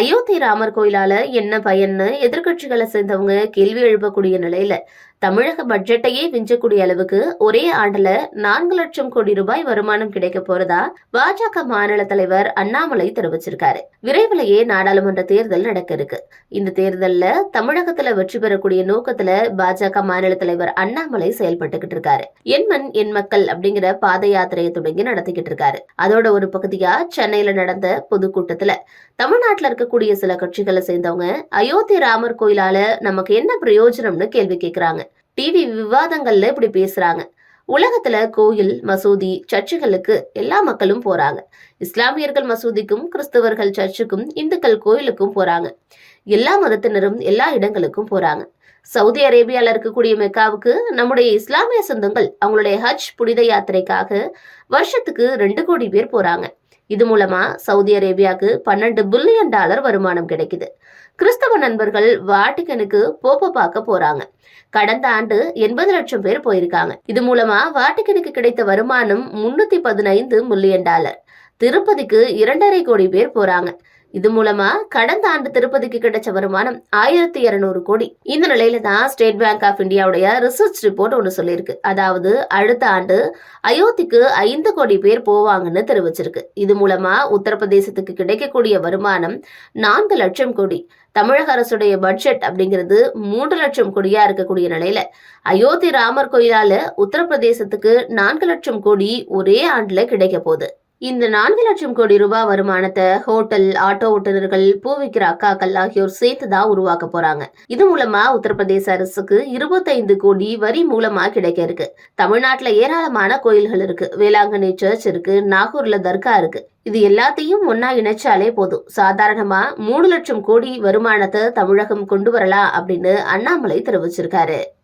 அயோத்தி ராமர் கோயிலால என்ன பயன்னு எதிர்க்கட்சிகளை சேர்ந்தவங்க கேள்வி எழுப்பக்கூடிய நிலையில தமிழக பட்ஜெட்டையே விஞ்சக்கூடிய அளவுக்கு ஒரே ஆண்டுல நான்கு லட்சம் கோடி ரூபாய் வருமானம் கிடைக்க போறதா பாஜக மாநில தலைவர் அண்ணாமலை தெரிவிச்சிருக்காரு. விரைவிலேயே நாடாளுமன்ற தேர்தல் நடக்க இருக்கு. இந்த தேர்தல்ல தமிழகத்துல வெற்றி பெறக்கூடிய நோக்கத்துல பாஜக மாநில தலைவர் அண்ணாமலை செயல்பட்டுக்கிட்டு இருக்காரு. என் மண் என் மக்கள் அப்படிங்கிற பாத யாத்திரையை தொடங்கி நடத்திக்கிட்டு இருக்காரு. அதோட ஒரு பகுதியா சென்னையில நடந்த பொதுக்கூட்டத்துல தமிழ்நாட்டுல இருக்கக்கூடிய சில கட்சிகளை சேர்ந்தவங்க அயோத்தி ராமர் கோயிலால நமக்கு என்ன பிரயோஜனம்னு கேள்வி கேட்கிறாங்க டிவி விவாதங்கள்ல இப்படி பேசுறாங்க. உலகத்துல கோயில் மசூதி சர்ச்சுகளுக்கு எல்லா மக்களும் போறாங்க. இஸ்லாமியர்கள் மசூதிக்கும் கிறிஸ்தவர்கள் சர்ச்சுக்கும் இந்துக்கள் கோயிலுக்கும் போறாங்க. எல்லா மதத்தினரும் எல்லா இடங்களுக்கும் போறாங்க. சவுதி அரேபியால இருக்கக்கூடிய மெக்காவுக்கு நம்முடைய இஸ்லாமிய சொந்தங்கள் அவங்களுடைய ஹஜ் புனித யாத்திரைக்காக வருஷத்துக்கு ரெண்டு கோடி பேர் போறாங்க. இது மூலமா சவுதி அரேபியாவுக்கு பன்னெண்டு பில்லியன் டாலர் வருமானம் கிடைக்குது. கிறிஸ்தவ நண்பர்கள் வாட்டிகனுக்கு போப்ப பார்க்க போறாங்க. கடந்த ஆண்டு எண்பது லட்சம் பேர் போயிருக்காங்க. இது மூலமா வாட்டிகனுக்கு கிடைத்த வருமானம் முன்னூத்தி பதினைந்து மில்லியன் டாலர். திருப்பதிக்கு இரண்டரை கோடி பேர் போறாங்க. இது மூலமா கடந்த ஆண்டு திருப்பதிக்கு கிடைச்ச வருமானம் ஆயிரத்தி இருநூறு கோடி. இந்த நிலையில தான் ஸ்டேட் பேங்க் ஆஃப் இந்தியாவுடைய ரிசர்ச் ரிப்போர்ட் ஒன்று சொல்லியிருக்கு. அதாவது அடுத்த ஆண்டு அயோத்திக்கு ஐந்து கோடி பேர் போவாங்கன்னு தெரிவிச்சிருக்கு. இது மூலமா உத்தரப்பிரதேசத்துக்கு கிடைக்கக்கூடிய வருமானம் நான்கு லட்சம் கோடி. தமிழக அரசுடைய பட்ஜெட் அப்படிங்கிறது மூன்று லட்சம் கோடியா இருக்கக்கூடிய நிலையில அயோத்தி ராமர் கோயிலால உத்தரப்பிரதேசத்துக்கு நான்கு லட்சம் கோடி ஒரே ஆண்டுல கிடைக்க போகுது. இந்த நான்கு லட்சம் கோடி ரூபாய் வருமானத்தை ஹோட்டல் ஆட்டோ ஓட்டுநர்கள் பூ விற்கிற அக்காக்கள் ஆகியோர் சேர்த்து தான் உருவாக்க போறாங்க. இது மூலமா உத்தரப்பிரதேச அரசுக்கு இருபத்தைந்து கோடி வரி மூலமா கிடைக்க இருக்கு. தமிழ்நாட்டுல ஏராளமான கோயில்கள் இருக்கு. வேளாங்கண்ணி சர்ச் இருக்கு நாகூர்ல தர்கா இருக்கு. இது எல்லாத்தையும் ஒன்னா இணைச்சாலே போதும். சாதாரணமா மூணு லட்சம் கோடி வருமானத்தை தமிழகம் கொண்டு வரலாம் அப்படின்னு அண்ணாமலை தெரிவிச்சிருக்காரு.